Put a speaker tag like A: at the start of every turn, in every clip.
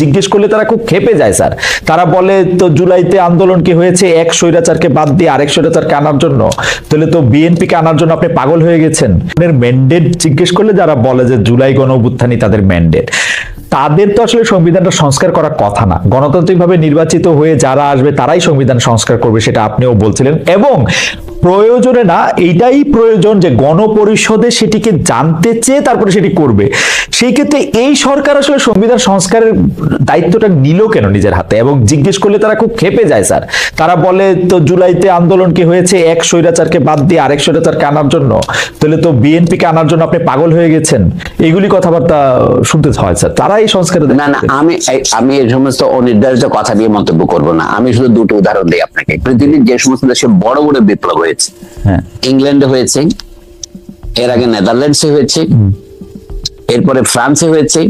A: জিজ্ঞেস করলে তারা খুব খেপে যায়, স্যার। তারা বলে, তো জুলাইতে আন্দোলন কি হয়েছে? এক স্বৈরাচারকে বাদ দিয়ে আরেক স্বৈরাচারকে আনার জন্য? তাহলে তো বিএনপি কে আনার জন্য আপনি পাগল হয়ে গেছেন। ম্যান্ডেট জিজ্ঞেস করলে যারা বলে যে জুলাই গণ অভ্যুত্থানই তাদের ম্যান্ডেট তাদের তো আসলে সংবিধানটা সংস্কার করার কথা না। গণতান্ত্রিকভাবে নির্বাচিত হয়ে যারা আসবে তারাই সংবিধান সংস্কার করবে, সেটা আপনিও বলছিলেন। এবং প্রয়োজনে না এইটাই প্রয়োজন যে গণপরিষদে সেটিকে জানতে চেয়ে তারপরে সেটি করবে। সেই ক্ষেত্রে এই সরকার আসলে সংবিধান সংস্কারের দায়িত্বটা নিল কেন নিজের হাতে? এবং জিজ্ঞেস করলে তারা খুব খেপে যায় স্যার। তারা বলে তো জুলাইতে আন্দোলন কি হয়েছে? এক স্বৈরাচারকে বাদ দিয়ে আরেক স্বৈরাচারকে আনার জন্য? তাহলে তো বিএনপি কে আনার জন্য আপনি পাগল হয়ে গেছেন। এইগুলি কথাবার্তা শুনতে হয় স্যার। তারা এই সংস্কারের
B: না না আমি আমি এই সমস্ত অনির্ধারিত কথা দিয়ে মন্তব্য করব না। আমি শুধু দুটো উদাহরণ দিই আপনাকে। পৃথিবীর যে সমস্ত দেশে বড় বড় বিপ্লব হয়েছে
A: হ্যাঁ।
B: ইংল্যান্ডে হয়েছে। এর আগে নেদারল্যান্ডসে হয়েছে। এরপরে ফ্রান্সে হয়েছে।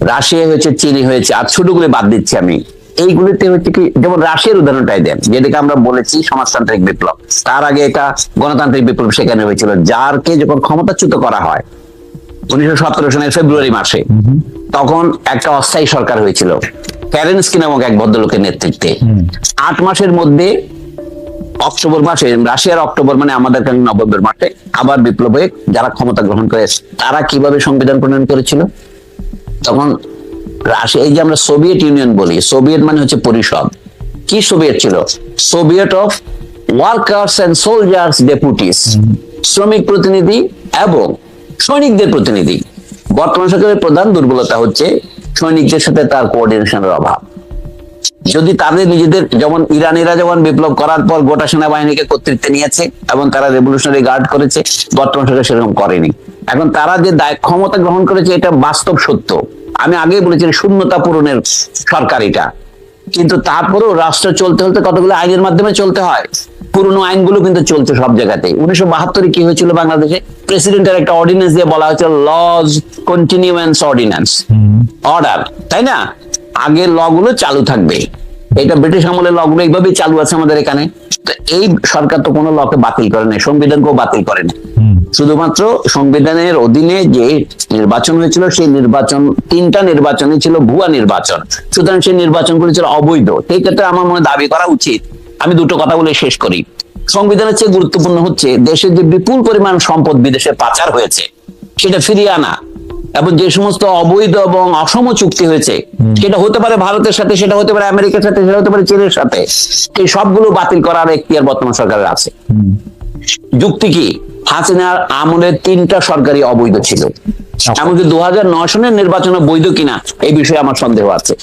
B: রাশিয়া হয়েছে চীনে হয়েছে। আর ছোটগুলো বাদ দিচ্ছি আমি। এইগুলিতে হচ্ছে কি যেমন রাশিয়ার উদাহরণটাই দেন যেটাকে আমরা বলেছি সমাজতান্ত্রিক বিপ্লব। তার আগে এটা গণতান্ত্রিক বিপ্লব সেখানে হয়েছিল যারকে যখন ক্ষমতাচ্যুত করা হয় উনিশশো সতেরো সালের ফেব্রুয়ারি মাসে তখন একটা অস্থায়ী সরকার হয়েছিল। ক্যারেন্সকি নামক এক ভদ্রলোকের নেতৃত্বে। আট মাসের মধ্যে অক্টোবর মাসে, রাশিয়ার অক্টোবর মানে আমাদের কাছে নভেম্বর মাসে আবার বিপ্লব হয়ে যারা ক্ষমতা গ্রহণ করে তারা কীভাবে সংবিধান প্রণয়ন করেছিল? তখন রাশিয়া, এই যে আমরা সোভিয়েত ইউনিয়ন বলি, সোভিয়েত মানে হচ্ছে পরিষদ। কি সোভিয়েত ছিল? Soviet of workers and soldiers deputies, শ্রমিক প্রতিনিধি এবং সৈনিকদের প্রতিনিধি। বর্তমান সরকারের প্রধান দুর্বলতা হচ্ছে সৈনিকদের সাথে তার কোঅর্ডিনেশনের অভাব। যদি তাদের নিজেদের যেমন ইরানিরা যেমন বিপ্লব করার পর গোটা সেনাবাহিনীকে কর্তৃত্বে নিয়েছে এবং তারা রেভলিউশনারি গার্ড করেছে বর্তমান সরকার সেরকম করেনি। এখন তারা যে দায় ক্ষমতা গ্রহণ করেছে এটা বাস্তব সত্য। আমি আগেই বলেছি শূন্যতা পূরণের সরকার এটা। কিন্তু তারপরেও রাষ্ট্র চলতে হতে কতগুলো আইনের মাধ্যমে চলতে হয়? পুরনো আইনগুলো কিন্তু চলছে সব জায়গাতে উনিশশো বাহাত্তরে কি হয়েছিল বাংলাদেশে? প্রেসিডেন্টের একটা অর্ডিন্যান্স দিয়ে বলা হয়েছিল লজ কন্টিনিউয়েন্স অর্ডিন্যান্স অর্ডার তাই না? আগের ল গুলো চালু থাকবে। এটা ব্রিটিশ আমলের ল গুলো এইভাবেই চালু আছে আমাদের এখানে। এই সরকার তো কোনো লকে বাতিল করে নাই সংবিধানকেও বাতিল করে নাই। শুধুমাত্র সংবিধানের অধীনে যে নির্বাচন হয়েছিল সেই নির্বাচন তিনটা নির্বাচনে ছিল ভুয়া নির্বাচন। সুতরাং সেই নির্বাচনগুলো ছিল অবৈধ। সেই ক্ষেত্রে আমার মনে দাবি করা উচিত। আমি দুটো কথা বলে শেষ করি। সংবিধানের চেয়ে গুরুত্বপূর্ণ হচ্ছে দেশের যে বিপুল পরিমাণ সম্পদ বিদেশে পাচার হয়েছে সেটা ফিরিয়ে আনা। এবং যে সমস্ত অবৈধ এবং অসম চুক্তি হয়েছে সেটা হতে পারে ভারতের সাথে সেটা হতে পারে আমেরিকার সাথে সেটা হতে পারে চীনের সাথে এই সবগুলো বাতিল করার এখতিয়ার বর্তমান সরকারের আছে। যুক্তি কি? হাসিনার আমলের তিনটা সরকারি অবৈধ ছিল। এমনকি দু হাজার নয় সনের নির্বাচন বৈধ কিনা এই বিষয়ে আমার সন্দেহ আছে।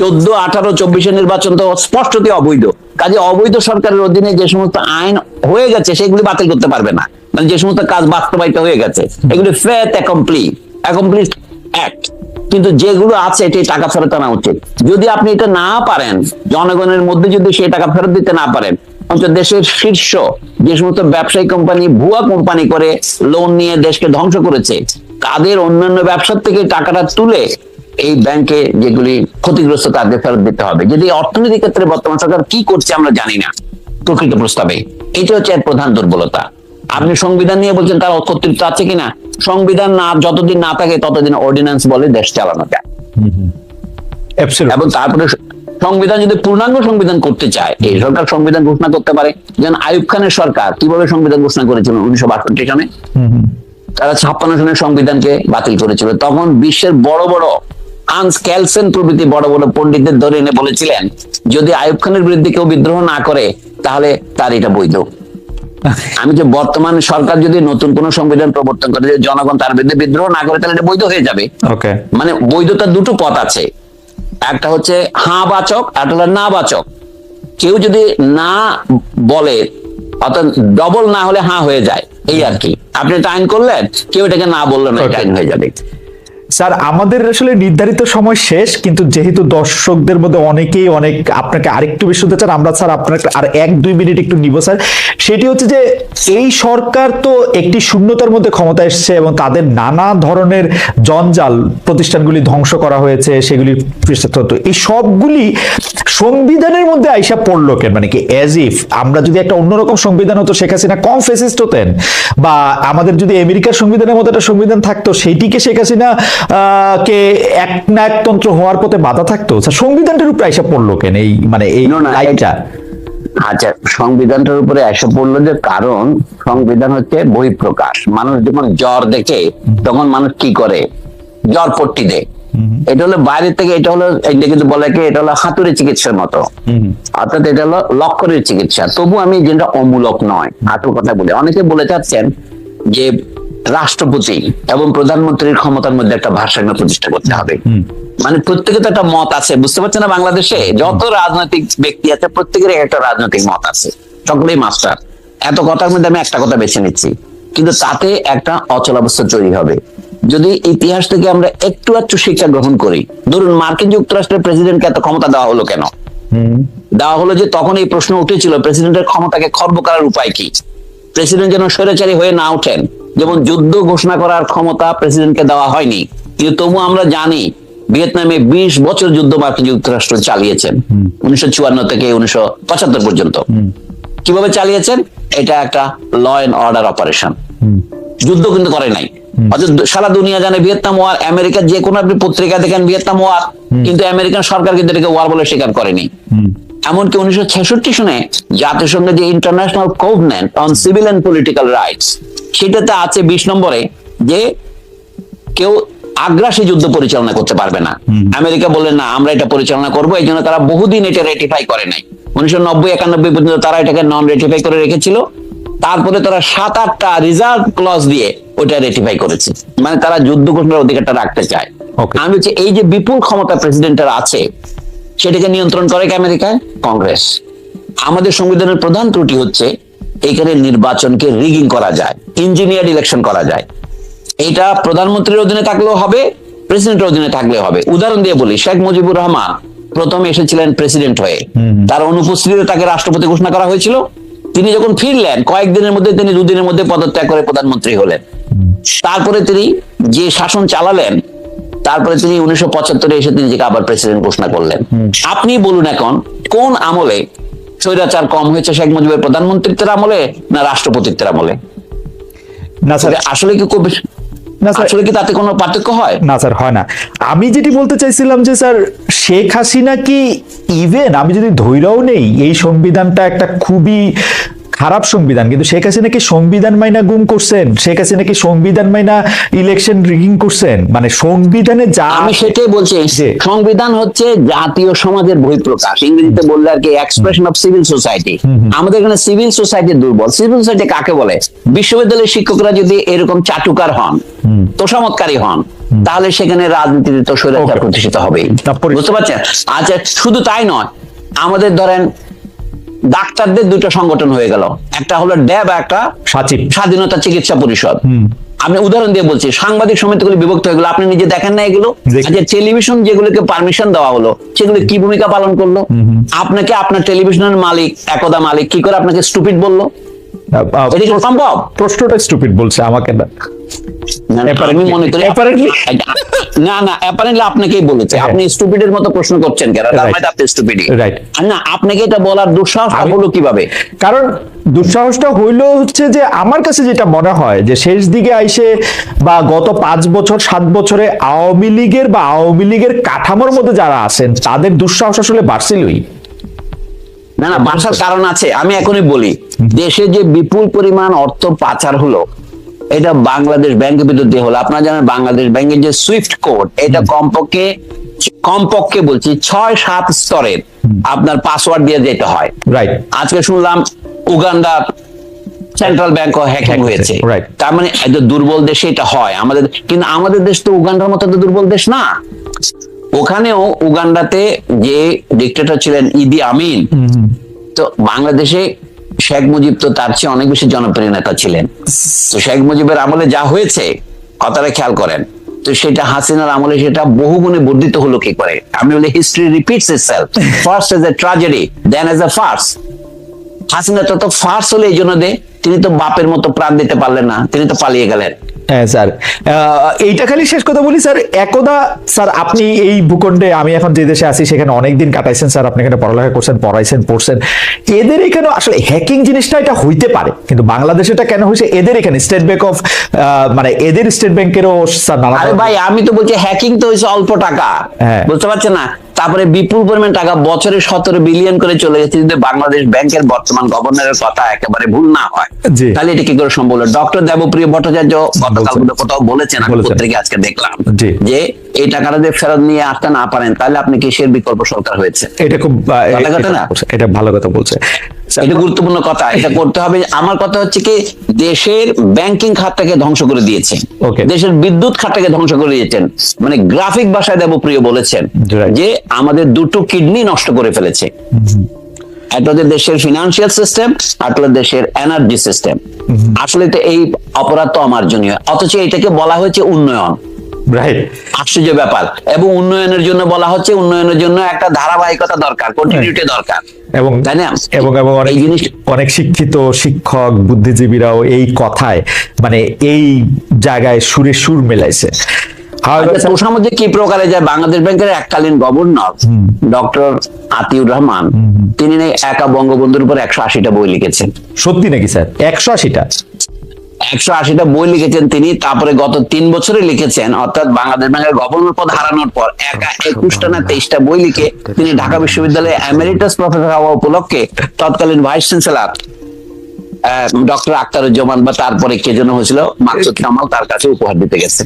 B: চোদ্দ আঠারো চব্বিশের নির্বাচন তো স্পষ্টতই অবৈধ। কাজে অবৈধ সরকারের অধীনে যে সমস্ত আইন হয়ে গেছে সেগুলি বাতিল করতে পারবে না। মানে যে সমস্ত কাজ বাস্তবায়িত হয়ে গেছে এগুলি ফেথ অ্যাকমপ্লিট অ্যাকমপ্লিট অ্যাক্ট কিন্তু যেগুলো আছে এটি টাকা ফেরত আনা উচিত। যদি আপনি এটা না পারেন, জনগণের মধ্যে যদি সেই টাকা ফেরত দিতে না পারেন, অন্তত দেশের শীর্ষ যে সমস্ত ব্যবসায়ী কোম্পানি ভুয়া কোম্পানি করে লোন নিয়ে দেশকে ধ্বংস করেছে, তাদের অন্যান্য ব্যবসার থেকে টাকাটা তুলে এই ব্যাংকে যেগুলি ক্ষতিগ্রস্ত, তাদের ফেরত দিতে হবে। যদি অর্থনৈতিক ক্ষেত্রে বর্তমান সরকার কি করছে আমরা জানি না, প্রকৃত প্রস্তাবে। এটা হচ্ছে এর প্রধান দুর্বলতা। আপনি সংবিধান নিয়ে বলছেন, তার কর্তৃত্ব আছে কিনা? সংবিধান না যতদিন না থাকে ততদিন অর্ডিন্যান্স বলে দেশ চালানো যায়। এবং তারপরে সংবিধান যদি পূর্ণাঙ্গ সংবিধান করতে চায় এই সরকার সংবিধান ঘোষণা করতে পারে। যেন আইয়ুব খানের সরকার কীভাবে সংবিধান ঘোষণা করেছিল উনিশশো বাষট্টি সনে? তারা ছাপ্পান্ন সনের সংবিধানকে বাতিল করেছিল। তখন বিশ্বের বড় বড় হান্স ক্যালসেন প্রভৃতি বড় বড় পন্ডিতদের ধরে এনে বলেছিলেন যদি আয়ুব খানের বিরুদ্ধে কেউ বিদ্রোহ না করে তাহলে তার এটা বৈধ। আমি যে বর্তমান সরকার যদি নতুন কোন সংবিধান প্রবর্তন করে যে জনগণ তার বিরুদ্ধে বিদ্রোহ না করে তাহলে এটা বৈধ হয়ে যাবে। মানে বৈধতার দুটো পথ আছে। একটা হচ্ছে হাঁ বাচক আর হলো না বাচক। কেউ যদি না বলে অর্থাৎ ডবল না হলে হাঁ হয়ে যায় এই আর কি। আপনি এটা আইন করলেন কেউ এটাকে না বললেন এটা আইন হয়ে যাবে।
A: স্যার, আমাদের আসলে নির্ধারিত সময় শেষ, কিন্তু যেহেতু দর্শকদের মধ্যে অনেকেই অনেক আপনাকে আরেকটু বেশি শুনতে চান, আমরা স্যার আপনার আর এক, দুই মিনিট একটু নিব, স্যার। সেটি হচ্ছে যে এই সরকার তো একটি শূন্যতার মধ্যে ক্ষমতা এসেছে এবং তাদের নানা ধরনের জঞ্জাল প্রতিষ্ঠানগুলি ধ্বংস করা হয়েছে, সেগুলি এই সবগুলি সংবিধানের মধ্যে আইসা পড়ল কেন? মানে কি অ্যাজ ইফ আমরা যদি একটা অন্যরকম সংবিধান হতো, শেখ হাসিনা কম ফেসিস্ট হতেন, বা আমাদের যদি আমেরিকার সংবিধানের মতো একটা সংবিধান থাকতো, সেইটিকে শেখ হাসিনা কে এক না একতন্ত্র হওয়ার পথে বাধা থাকতো? স্যার সংবিধানটার উপরে এসে পড়ল কেন? এই মানে এই লাইনটা?
B: আচ্ছা সংবিধানটার উপরে এসে পড়ল যে কারণ সংবিধান হচ্ছে বহিঃপ্রকাশ। মানুষ যখন জ্বর দেখে তখন মানুষ কি করে? জ্বর পট্টি দেয়। এটা হলো বাইরে থেকে এটা হলো এটা কিন্তু বলে কি এটা হলো হাতুড়ি চিকিৎসার মতো। অর্থাৎ এটা হলো লক্ষণের চিকিৎসা। তবু আমি যেটা অমূলক নয় হাতুর কথা বলে। অনেকে বলে চাচ্ছেন যে রাষ্ট্রপতি এবং প্রধানমন্ত্রীর ক্ষমতার মধ্যে একটা ভারসাম্য প্রতিষ্ঠা করতে হবে। মানে প্রত্যেকের তো একটা মত আছে বুঝতে পারছেন না? বাংলাদেশে যত রাজনৈতিক ব্যক্তি আছে প্রত্যেকের একটা রাজনৈতিক মত আছে। সকলেই মাস্টার এত কথার মধ্যে আমি একটা কথা বেছে নিচ্ছি। কিন্তু তাতে একটা অচলাবস্থা তৈরি হবে। যদি ইতিহাস থেকে আমরা একটু একটু শিক্ষা গ্রহণ করি ধরুন মার্কিন যুক্তরাষ্ট্রের প্রেসিডেন্টকে এত ক্ষমতা দেওয়া হলো কেন? দেওয়া হলো যে তখন এই প্রশ্ন উঠেছিল প্রেসিডেন্টের ক্ষমতাকে খর্ব করার উপায় কি? প্রেসিডেন্ট যেন স্বৈরাচারী হয়ে না ওঠেন। যেমন যুদ্ধ ঘোষণা করার ক্ষমতা প্রেসিডেন্টকে দেওয়া হয়নি। কিন্তু তবু আমরা জানি ভিয়েতনামে বিশ বছর যুদ্ধ মার্কিন যুক্তরাষ্ট্র চালিয়েছেন। উনিশশো চুয়ান্ন থেকে উনিশশো পঁচাত্তর পর্যন্ত। কীভাবে চালিয়েছেন? এটা একটা ল এন্ড অর্ডার অপারেশন যুদ্ধ কিন্তু করে নাই। সারা দুনিয়া জানে ভিয়েতনাম ওয়ার আমেরিকার যে কোনো আপনি পত্রিকা দেখেন ভিয়েতনাম ওয়ার কিন্তু আমেরিকান সরকার কিন্তু এটাকে ওয়ার বলে স্বীকার করেনি। এমনকি উনিশশো ছেষট্টি সনে জাতিসংঘের যে international covenant on civil and political rights সেটাতে আছে বিশ নম্বরে যে কেউ আগ্রাসী যুদ্ধ পরিচালনা করতে পারবে না। আমেরিকা বললেন না আমরা এটা পরিচালনা করব। এই জন্য তারা বহুদিন এটা রেটিফাই করে নাই। উনিশশো নব্বই একানব্বই পর্যন্ত তারা এটাকে নন রেটিফাই করে রেখেছিল। তারপরে তারা সাত আটটা রিজার্ভ ক্লজ দিয়ে ওটা রেটিফাই করেছে। মানে তারা যুদ্ধ ঘোষণার অধিকারটা রাখতে চায়। আমি হচ্ছে এই যে বিপুল ক্ষমতা প্রেসিডেন্টের আছে সেটাকে নিয়ন্ত্রণ করে কি আমেরিকায়? কংগ্রেস। আমাদের সংবিধানের প্রধান ত্রুটি হচ্ছে এখানে নির্বাচনকে রিগিং করা যায় ইঞ্জিনিয়ার ইলেকশন করা যায়। এটা প্রধানমন্ত্রীর অধীনে থাকলেও হবে প্রেসিডেন্টের অধীনে থাকলেও হবে। উদাহরণ দিয়ে বলি শেখ মুজিবুর রহমান প্রথমে এসেছিলেন প্রেসিডেন্ট হয়ে। তার অনুপস্থিতিতে তাকে রাষ্ট্রপতি ঘোষণা করা হয়েছিল। তিনি যখন ফিরলেন কয়েকদিনের মধ্যে তিনি দুদিনের মধ্যে পদত্যাগ করে প্রধানমন্ত্রী হলেন। তারপরে তিনি যে শাসন চালালেন তারপরে তিনি উনিশশো পঁচাত্তরে এসে তিনি নিজেকে আবার প্রেসিডেন্ট ঘোষণা করলেন। আপনি বলুন এখন কোন আমলে স্বৈরাচার কম হয়েছে শেখ মুজিবের প্রধানমন্ত্রীত্বের আমলে না রাষ্ট্রপতিত্বের আমলে?
A: না স্যার।
B: আসলে কি খুব
A: না স্যার।
B: আসলে কি তাতে কোনো পার্থক্য হয়?
A: না স্যার হয় না। আমি যেটি বলতে চাইছিলাম যে স্যার শেখ হাসিনা কি ইভেন আমি যদি ধৈরাও নেই এই সংবিধানটা একটা খুবই খারাপ সংবিধান কিন্তু শেখ হাসিনা কি সংবিধান মাইনা গুম করছেন? শেখ হাসিনা কি সংবিধান মাইনা ইলেকশন রিগিং করছেন? মানে সংবিধানে যা
B: আমি সেটাই বলছি। সংবিধান হচ্ছে জাতীয় সমাজের বহিঃপ্রকাশ। ইংরেজিতে বললে আর কি এক্সপ্রেশন অফ সিভিল সোসাইটি আমাদের এখানে সিভিল সোসাইটি দুর্বল। সিভিল সোসাইটি কাকে বলে? বিশ্ববিদ্যালয়ের শিক্ষকরা যদি এরকম চাটুকার হন তোষামতকারী হন তাহলে সেখানে রাজনীতিতে তো স্বৈরাচার প্রতিষ্ঠিত হবেই। বুঝতে পারছেন? আচ্ছা শুধু তাই নয় আমাদের ধরেন ডাক্তারদের দুটো সংগঠন হয়ে গেল। একটা হলো ড্যাব একটা
A: সাচিব।
B: স্বাধীনতা চিকিৎসা পরিষদ। আমি উদাহরণ দিয়ে বলছি সাংবাদিক সমিতিগুলি বিভক্ত হয়ে গেলো। আপনি নিজে দেখেন না এগুলো। আচ্ছা টেলিভিশন যেগুলোকে পারমিশন দেওয়া হলো সেগুলো কি ভূমিকা পালন করল? আপনাকে আপনার টেলিভিশনের মালিক একদা মালিক কি করে আপনাকে স্টুপিড বলল? এটা কি সম্ভব?
A: প্রশ্নটা স্টুপিড বলছে আমাকে না
B: না, না, আমি করি
A: Apparently-
B: না না অ্যাপারেন্টলি আপনাকেই বলেছে। আপনি স্টুপিডের মতো প্রশ্ন করছেন কেন? তার মানে আপনি স্টুপিডই
A: Right.
B: না আপনাকে এটা বলার দুঃসাহস হলো কীভাবে?
A: কারণ দুঃসাহসটা হইল হচ্ছে যে আমার কাছে যেটা মনে হয় যে শেষ দিকে আইসে বা গত পাঁচ বছর সাত বছরে আওয়ামী লীগের বা আওয়ামী লীগের কাঠামোর মধ্যে যারা আছেন তাদের দুঃসাহস আসলে বাড়ছিলই।
B: না না বাসার কারণ আছে। আমি এখনই বলি দেশে যে বিপুল পরিমাণ অর্থ পাচার হলো এটা বাংলাদেশ ব্যাংকের ভিতর দিয়ে হলো। আপনারা জানেন বাংলাদেশ ব্যাংকের যে সুইফট কোড এটা কমপক্ষে কমপক্ষে বলছি ছয় সাত স্তরের আপনার পাসওয়ার্ড দিয়ে যেতে হয়।
A: রাইট
B: আজকে শুনলাম উগান্ডার সেন্ট্রাল ব্যাংক হ্যাকিং হয়েছে। তার মানে এত দুর্বল দেশে এটা হয়। আমাদের কিন্তু আমাদের দেশ তো উগান্ডার মতো তো দুর্বল দেশ না। ওখানেও উগান্ডাতে যে ডিক্টেটর ছিলেন ইদি আমিন তো বাংলাদেশে শেখ মুজিব তো তার চেয়ে অনেক বেশি জনপ্রিয় নেতা ছিলেন। তো শেখ মুজিবের আমলে যা হয়েছে, কথাটা খেয়াল করেন। তো সেটা হাসিনার আমলে সেটা বহু গুণে বর্ধিত হলো কি করে? আমি বলি history repeats itself first as a tragedy then as a farce Hasina তো ফার্স হলে এই জন্য দে, তিনি তো বাপের মতো প্রাণ দিতে পারলেন না, তিনি তো পালিয়ে গেলেন।
A: হ্যাঁ স্যার। এইটা খালি শেষ কথা বলি স্যার। একদা স্যার আপনি এই ভূখণ্ডে আমি এখন যে দেশে আছি সেখানে অনেক দিন কাটাইছেন স্যার। আপনি এখানে পড়ালেখা করছেন পড়াইছেন পড়ছেন। এদের এখানে আসলে হ্যাকিং জিনিসটা এটা হইতে পারে কিন্তু বাংলাদেশে এটা কেন হয়েছে? এদের এখানে স্টেট ব্যাংক অফ মানে এদের স্টেট ব্যাংকেরও স্যার
B: ভাই আমি তো বলছি হ্যাকিং তো হয়েছে অল্প টাকা।
A: হ্যাঁ।
B: বুঝতে পারছেন না? তারপরে বিপুল পরিমাণ টাকা বছরে সতেরো বিলিয়ন করে চলে গেছে। যদি বাংলাদেশ ব্যাংকের বর্তমান গভর্নরের কথা একেবারে ভুল না হয়। তাহলে এটা কি করে সম্ভব হলো? ডক্টর দেবপ্রিয় ভট্টাচার্য গতকাল। কোথাও বলেছেন আমি পত্রিকা আজকে দেখলাম। যে এই টাকাটা যদি ফেরত নিয়ে আসতে না পারেন তাহলে আপনি কিসের বিকল্প সরকার হয়েছে?
A: এটা খুব আহ,
B: ভালো কথা
A: এটা-
B: না?
A: এটা ভালো কথা বলছে।
B: এটা গুরুত্বপূর্ণ কথা। এটা করতে হবে আমার কথা হচ্ছে কি দেশের ব্যাংকিং খাতটাকে ধ্বংস করে দিয়েছে দেশের বিদ্যুৎ খাতটাকে ধ্বংস করে দিয়েছেন। মানে গ্রাফিক ভাষায় দেবপ্রিয় বলেছেন যে আমাদের দুটো কিডনি নষ্ট করে ফেলেছে। একটা হচ্ছে দেশের ফিনান্সিয়াল সিস্টেম একটা দেশের এনার্জি সিস্টেম আসলে তো এই অপরাধ তো অমার্জনীয় অথচ এটাকে বলা হয়েছে উন্নয়ন। আশ্চর্য ব্যাপার। এবং উন্নয়নের জন্য বলা হচ্ছে উন্নয়নের জন্য একটা ধারাবাহিকতা দরকার কন্টিনিউটি দরকার।
A: এবং
B: তাই না?
A: এবং এবং অনেক
B: জিনিস
A: অনেক শিক্ষিত শিক্ষক বুদ্ধিজীবীরাও এই কথায় মানে এই জায়গায় সুরে সুর মেলাইছে।
B: আচ্ছা, কি প্রকারে যায়? বাংলাদেশ ব্যাংকের এককালীন গভর্নর ডক্টর আতিউর রহমান তিনি একা বঙ্গবন্ধুর উপর একশো আশিটা বই লিখেছেন।
A: সত্যি নাকি স্যার? একশো আশিটা?
B: একশো আশিটা বই লিখেছেন তিনি তারপরে গত তিন বছরে লিখেছেন অর্থাৎ বাংলাদেশ ব্যাংকের গভর্নর পদ হারানোর পর একা একুশটা না তেইশটা বই লিখে তিনি ঢাকা বিশ্ববিদ্যালয়ে এমেরিটাস প্রফেসর হওয়া উপলক্ষে তৎকালীন ভাইস চ্যান্সেলর ডক্টর আক্তারুজ্জামান বা তারপরে কে যেন হয়েছিল মাকসুদ কামাল তার কাছে উপহার দিতে গেছে।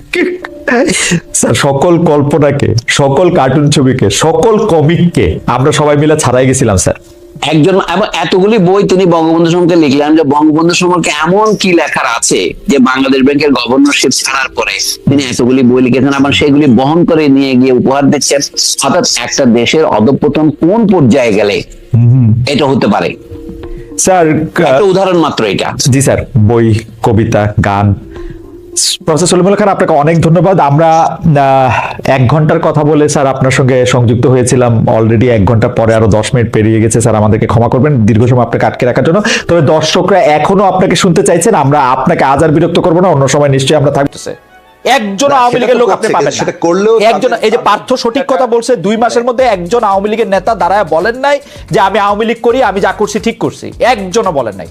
A: স্যার সকল কল্পনাকে সকল কার্টুন ছবিকে সকল কমিককে আমরা সবাই মিলে ছাড়াই গেছিলাম স্যার।
B: একজন এবং এতগুলি বই তিনি বঙ্গবন্ধু সম্পর্কে লিখলেন যে বঙ্গবন্ধু সম্পর্কে এমন কি লেখার আছে যে বাংলাদেশ ব্যাংকের গভর্নরশিপ ছাড়ার পরে তিনি এতগুলি বই লিখেছেন আবার সেগুলি বহন করে নিয়ে গিয়ে উপহার দিচ্ছেন। অর্থাৎ একটা দেশের অধপতন কোন পর্যায়ে গেলে এটা হতে পারে?
A: স্যার
B: উদাহরণ মাত্র এটা।
A: জি স্যার বই কবিতা গান প্রফেসর সলিমুল খান আপনাকে অনেক ধন্যবাদ। আমরা এক ঘণ্টার কথা বলে স্যার আপনার সঙ্গে সংযুক্ত হয়েছিলাম। অলরেডি এক ঘণ্টা পরে আরও দশ মিনিট পেরিয়ে গেছে। স্যার আমাদেরকে ক্ষমা করবেন। দীর্ঘ সময় আপনাকে আটকে রাখার জন্য। তবে দর্শকরা এখনও আপনাকে শুনতে চাইছেন। আমরা আপনাকে আজ আর বিরক্ত করব না। অন্য সময় নিশ্চয়ই আমরা থাকতেছে একজন আওয়ামী লীগের লোক আপনি পাবেন
C: সেটা করলেও
A: একজন এই যে পার্থ সঠিক কথা বলছে দুই মাসের মধ্যে একজন আওয়ামী লীগের নেতা দাঁড়ায় বলেন নাই যে আমি আওয়ামী লীগ করি আমি যা করছি ঠিক করছি। একজনও বলেন নাই।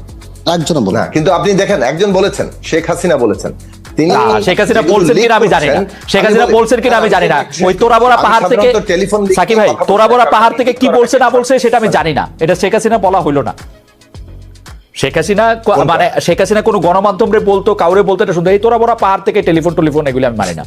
D: একজন
C: না কিন্তু আপনি দেখেন একজন বলেছেন শেখ হাসিনা বলেছেন। তিনি
A: না, শেখ হাসিনা বলছেন কিনা আমি জানি না। শেখ হাসিনা বলছেন কিনা আমি জানি না। ওই তোরাবড়া পাহাড় থেকে
C: সাধারণত টেলিফোন leak
A: সাকিব ভাই
C: কথা বলতে
A: তোরাবড়া
C: চাই,
A: পাহাড় থেকে কি বলছে না বলছে সেটা আমি জানি না। এটা শেখ হাসিনা বলা হইল না। শেখ হাসিনা মানে শেখ হাসিনা কোনো গণমাধ্যম রে বলতো কাউরে বলতো এটা শুধু এই তোরাবড়া পাহাড় থেকে টেলিফোন টেলিফোন এগুলি আমি মানি না।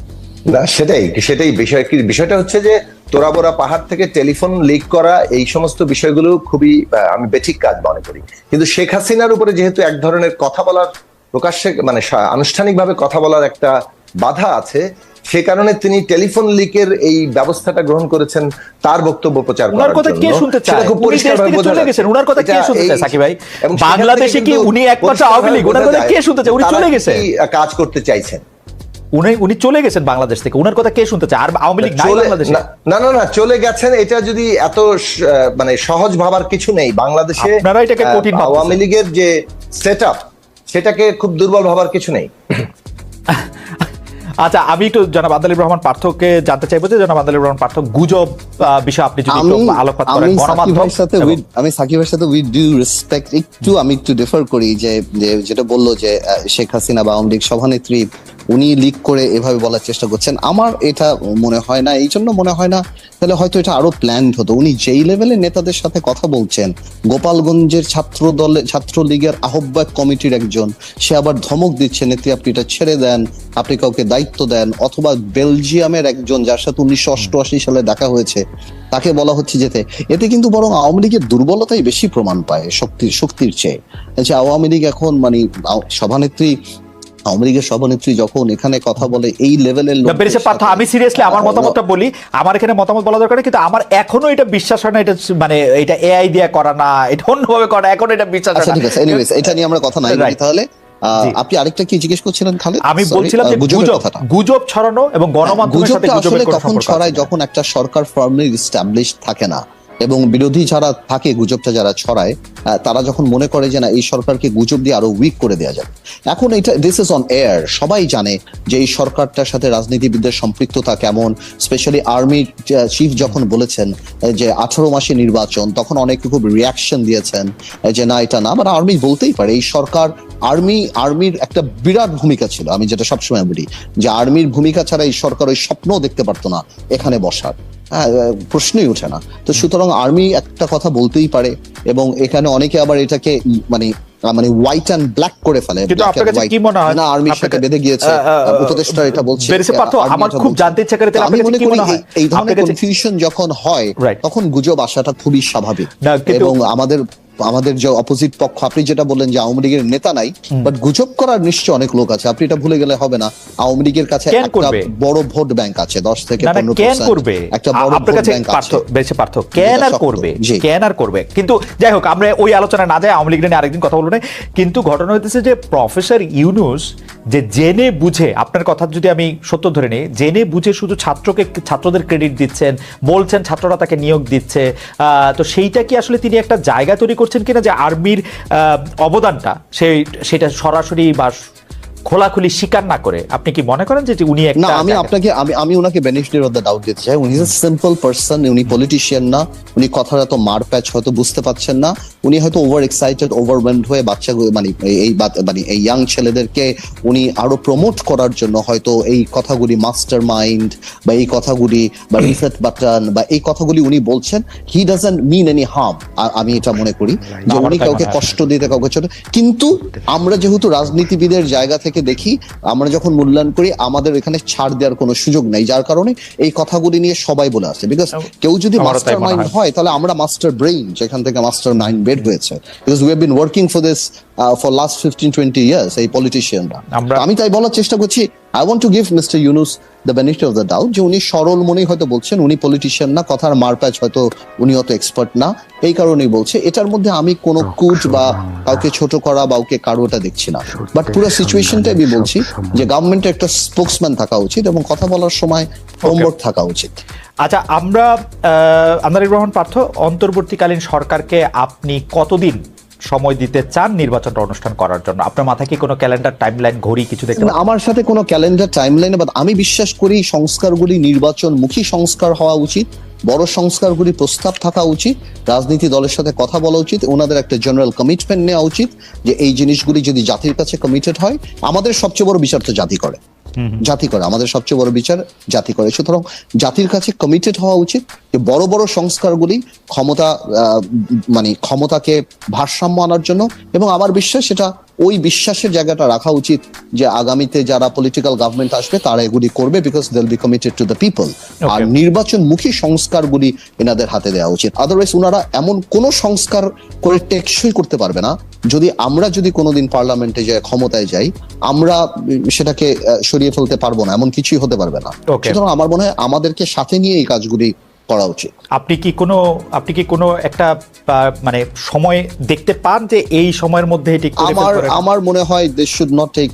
C: না সেটাই সেটাই বিষয় কি বিষয়টা হচ্ছে যে তোরাবোরা পাহাড় থেকে টেলিফোন লিক করা এই সমস্ত বিষয়গুলো খুবই আমি বেঠিক কাজ মনে করি। কিন্তু শেখ হাসিনার উপরে যেহেতু এক ধরনের কথা বলার প্রকাশ্যে মানে আনুষ্ঠানিকভাবে কথা বলার একটা বাধা আছে সে কারণে তিনি টেলিফোন লিকের এই ব্যবস্থাটা গ্রহণ করেছেন তার বক্তব্য প্রচার করার
A: কথা কে শুনতে চায়?
C: খুব পরিষ্কারভাবে বোঝা।
A: গেছেন উনার কথা কে শুনতে চায় সাকিব ভাই? বাংলাদেশে কি উনি একমাত্র আওয়ামী লীগ?
C: বোঝা
A: কথা কে শুনতে চায়? উনি চলে গেছে।
C: কাজ করতে চাইছেন?
A: উনি উনি চলে গেছেন বাংলাদেশ থেকে। উনার কথা কে শুনতে চায়? আর আওয়ামী লীগ নাই
C: চলে-
A: বাংলাদেশে?
C: না না না, চলে গেছেন এটা যদি এত মানে সহজ ভাবার কিছু নেই। বাংলাদেশে
A: আপনারা এটাকে কঠিন।
C: আওয়ামী লীগের যে সেট সেটাকে খুব দুর্বল ভাবার কিছু নেই।
A: আচ্ছা আমি একটু জনাব আদালিব রহমান পার্থকে জানতে চাইব যে জনাব আদালিব রহমান পার্থ গুজব আহ, বিষয়ে আপনি যদি
D: আমি
A: একটু আলোকপাত করেন
D: আমি
A: গণমাধ্যম
D: সাকিবের সাথে আমি সাকিবের সাথে উইথ ডিউ রেসপেক্ট একটু আমি একটু ডিফার করি যে যেটা বলল যে আহ, শেখ হাসিনা বা আওয়ামী লীগ সভানেত্রী উনি লিক করে এভাবে বলার চেষ্টা করছেন। আমার এটা মনে হয় না, এই জন্য মনে হয় না। তাহলে হয়তো এটা আরও প্ল্যান্ড হতো। উনি যেই লেভেলে নেতাদের সাথে কথা বলছেন, গোপালগঞ্জের ছাত্র দলে ছাত্র লীগের আহ্বায়ক কমিটির একজন, সে আবার ধমক দিচ্ছে নেত্রী, আপনি এটা ছেড়ে দেন, আপনি কাউকে দায়িত্ব দেন। অথবা বেলজিয়ামের একজন, যার সাথে উনিশশো অষ্টআশি সালে দেখা হয়েছে, তাকে বলা হচ্ছে যেতে। এতে কিন্তু বরং আওয়ামী লীগের দুর্বলতাই বেশি প্রমাণ পায় শক্তির শক্তির চেয়ে। যে আওয়ামী লীগ এখন মানে সভানেত্রী আওয়ামী লীগের সভানেত্রী যখন এখানে কথা বলে এই লেভেলের
A: পার্থ আমি সিরিয়াসলি আমার মতামতটা বলি। আমার এখানে মতামত বলা দরকার কিন্তু আমার এখনও এটা বিশ্বাস হয় না এটা মানে এটা এআই দিয়ে করা না এটা অন্যভাবে করা এখন এটা বিশ্বাস হয়
D: আচ্ছা
A: না।
D: ঠিক আছে এনিওয়েজ এটা নিয়ে আমরা কথা নাই তাহলে আপনি আরেকটা কি জিজ্ঞেস করছিলেন খালেদ?
A: আমি বলছিলাম যে গুজব গুজব ছড়ানো এবং গণমাধ্যমের সাথে
D: গুজবটা
A: গুজবের
D: কখন ছড়ায় যখন একটা সরকার ফার্মলি এস্টাবলিশ থাকে না। এবং বিরোধী যারা থাকে, গুজবটা যারা ছড়ায় তারা যখন মনে করে যে না, এই সরকারকে গুজব দিয়ে আরও উইক করে দেওয়া যাবে। এখন এটা দিস ইজ অন এয়ার সবাই জানে যে এই সরকারটার সাথে রাজনীতিবিদদের সম্পৃক্ততা কেমন স্পেশালি আর্মি চিফ যখন বলেছেন যে আঠারো মাসে নির্বাচন, তখন অনেকে খুব রিয়াকশন দিয়েছেন যে না, এটা না। মানে আর্মি বলতেই পারে, এই সরকার আর্মি আর্মির একটা বিরাট ভূমিকা ছিল। আমি যেটা সবসময় বলি, যে আর্মির ভূমিকা ছাড়া এই সরকার ওই স্বপ্নও দেখতে পারতো না, এখানে বসার। প্রশ্নই ওঠে না। তো সুতরাং আর্মি একটা কথা বলতেই পারে এবং এখানে অনেকে আবার এটাকে মানে মানে হোয়াইট অ্যান্ড ব্ল্যাক করে ফেলে
A: কিন্তু আপনার কাছে কি মনে হয়?
D: না আর্মির সাথে বেঁধে গিয়েছে।
A: আহ, আহ,
D: উপদেষ্টা এটা বলছে।
A: বেরেসে আমার খুব জানতে ইচ্ছা করে, তাহলে
D: আমি
A: আপনার
D: মনে
A: কি মনে হয়?
D: এই ধরনের কনফিউশন যখন হয় তখন গুজব আসাটা খুবই স্বাভাবিক এবং আমাদের আমাদের যে অপোজিট পক্ষ আপনি যেটা বললেন যে আওয়ামী লীগের নেতা নাই বাট গুজব করার নিশ্চয় অনেক লোক আছে। আপনি এটা ভুলে গেলে হবে না। আওয়ামী লীগের কাছে একটা বড় ভোট ব্যাংক আছে দশ থেকে
A: না না
D: পনেরো
A: কেন করবে?
D: একটা বড় ভোট ব্যাংক আছে।
A: বেশি পার্থ কেন আর করবে? কেন আর করবে? কিন্তু যাই হোক আমরা ওই আলোচনা না যাই আওয়ামী লীগ নিয়ে আরেকদিন কথা বলব না। কিন্তু ঘটনা হইতেছে যে প্রফেসর ইউনুস যে জেনে বুঝে আপনার কথা যদি আমি সত্য ধরে নিই জেনে বুঝে শুধু ছাত্রকে ছাত্রদের ক্রেডিট দিচ্ছেন বলছেন ছাত্ররা তাকে নিয়োগ দিচ্ছে আহ, তো সেইটা কি আসলে তিনি একটা জায়গা তৈরি করছেন কিনা যে আর্মির অবদানটা সেই সেটা সরাসরি বা খোলাখুলি স্বীকার না করে আপনি কি মনে করেন যে উনি
D: না
A: একটা
D: আমি আপনাকে আমি আমি ওনাকে বেনিফিট অফ দ্য ডাউট দিতে চাই। উনি সিম্পল পার্সন উনি পলিটিশিয়ান না উনি কথার এত মার প্যাচ হয়তো বুঝতে পারছেন না উনি হয়তো ওভার এক্সাইটেড ওভারওয়েলড হয়ে বাচ্চা মানে এই- এই বাত- মানে এই ইয়াং ছেলেদেরকে উনি আরও প্রমোট করার জন্য হয়তো এই কথাগুলি মাস্টার মাইন্ড বা এই কথাগুলি বা রিসেট বাটন বা এই কথাগুলি উনি বলছেন he doesn't mean any harm আমি এটা মনে করি। যে উনি কাউকে কষ্ট দিতে কাউকে ছোট কিন্তু আমরা যেহেতু রাজনীতিবিদের জায়গা থেকে দেখি আমরা যখন মূল্যায়ন করি আমাদের এখানে ছাড় দেওয়ার কোনো সুযোগ নাই যার কারণে এই কথাগুলি নিয়ে সবাই বলে আসছে বিকজ কেউ যদি মাস্টার মাইন্ড
A: হয়।
D: হয় তাহলে আমরা মাস্টার ব্রেইন যেখান থেকে মাস্টার মাইন্ড বের হয়েছে। Because we have been working for this for last fifteen twenty years এই পলিটিশিয়ানরা আমি তাই বলার চেষ্টা করছি I want to give mister Yunus the benefit of the doubt যে উনি সরল মনেই হয়তো বলছেন উনি পলিটিশিয়ান না কথার মারপ্যাচ হয়তো উনি অত এক্সপার্ট না। এই কারণেই বলছে এটার মধ্যে আমি কোনো কুট বা কাউকে ছোট করা বা কাউকে কারোটা দেখছি না। বাট পুরো সিচুয়েশনটা আমি বলছি যে গভর্নমেন্টের একটা স্পোক্সম্যান থাকা উচিত এবং কথা বলার সময় হোমওয়ার্ক থাকা উচিত।
A: আচ্ছা আমরা আন্দারিক রহমান পার্থ অন্তর্বর্তীকালীন সরকারকে আপনি কতদিন সময় দিতে চান নির্বাচনটা অনুষ্ঠান করার জন্য? আপনার মাথায় কি কোনো ক্যালেন্ডার টাইমলাইন ঘড়ি কিছু দেখতে
D: আমার সাথে কোনো ক্যালেন্ডার টাইমলাইনে বাট আমি বিশ্বাস করি সংস্কারগুলি নির্বাচনমুখী সংস্কার হওয়া উচিত, বড় সংস্কারগুলি প্রস্তাব থাকা উচিত, রাজনীতি দলের সাথে কথা বলা উচিত, ওনাদের একটা জেনারেল কমিটমেন্ট নেওয়া উচিত যে এই জিনিসগুলি যদি জাতির কাছে কমিটেড হয়, আমাদের সবচেয়ে বড় বিচার তো জাতি করে। জাতি করে, আমাদের সবচেয়ে বড় বিচার জাতি করে। সুতরাং জাতির কাছে কমিটেড হওয়া উচিত যে বড় বড় সংস্কারগুলি ক্ষমতা মানে ক্ষমতাকে ভারসাম্য আনার জন্য এবং আমার বিশ্বাস সেটা ওই বিশ্বাসের জায়গাটা রাখা উচিত যে আগামীতে যারা পলিটিক্যাল গভর্নমেন্ট আসবে তারা এগুলি করবে because they'll be committed to the people আর নির্বাচন নির্বাচনমুখী সংস্কারগুলি এনাদের হাতে দেওয়া উচিত। আদারওয়াইজ ওনারা এমন কোন সংস্কার করে টেকসই করতে পারবে না। যদি আমরা যদি কোনোদিন পার্লামেন্টে যাই ক্ষমতায় যাই আমরা সেটাকে সরিয়ে ফেলতে পারব না এমন কিছুই হতে পারবে না। সুতরাং আমার মনে হয় আমাদেরকে সাথে নিয়ে এই কাজগুলি করা উচিত।
A: আপনি কি কোনো আপনি কি কোনো একটা মানে সময় দেখতে পান যে এই সময়ের মধ্যে এটি করে
D: আমার আমার মনে হয় this should not take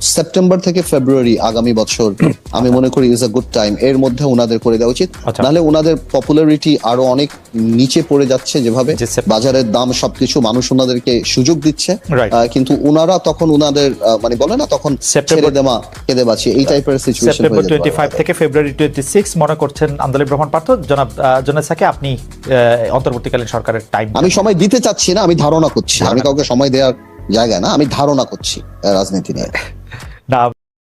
D: September থেকে ফেব্রুয়ারি আগামী বছর আমি মনে করি ইজ আ গুড টাইম এর মধ্যে ওনাদের করে দেওয়া উচিত।
A: আচ্ছা।
D: নাহলে ওনাদের পপুলারিটি আরও অনেক নিচে পড়ে যাচ্ছে যেভাবে। বাজারের দাম সবকিছু মানুষ ওনাদেরকে সুযোগ দিচ্ছে। কিন্তু ওনারা তখন ওনাদের মানে বলে না তখন
A: সেপ্টেম্বর-
D: ছেড়ে দেওয়া কেঁদে বাঁচি এই টাইপের সিচুয়েশন
A: সেপ্টেম্বর টোয়েন্টি ফাইভ থেকে ফেব্রুয়ারি টোয়েন্টি সিক্স মনে করছেন আন্দালিব রহমান পার্থ জনাব জনাব সাকে আপনি অন্তর্বর্তীকালীন সরকারের টাইম
D: আমি সময় দিতে চাচ্ছি না আমি ধারণা করছি। আমি কাউকে সময় দেওয়ার জায়গা না আমি ধারণা করছি রাজনীতি নিয়ে।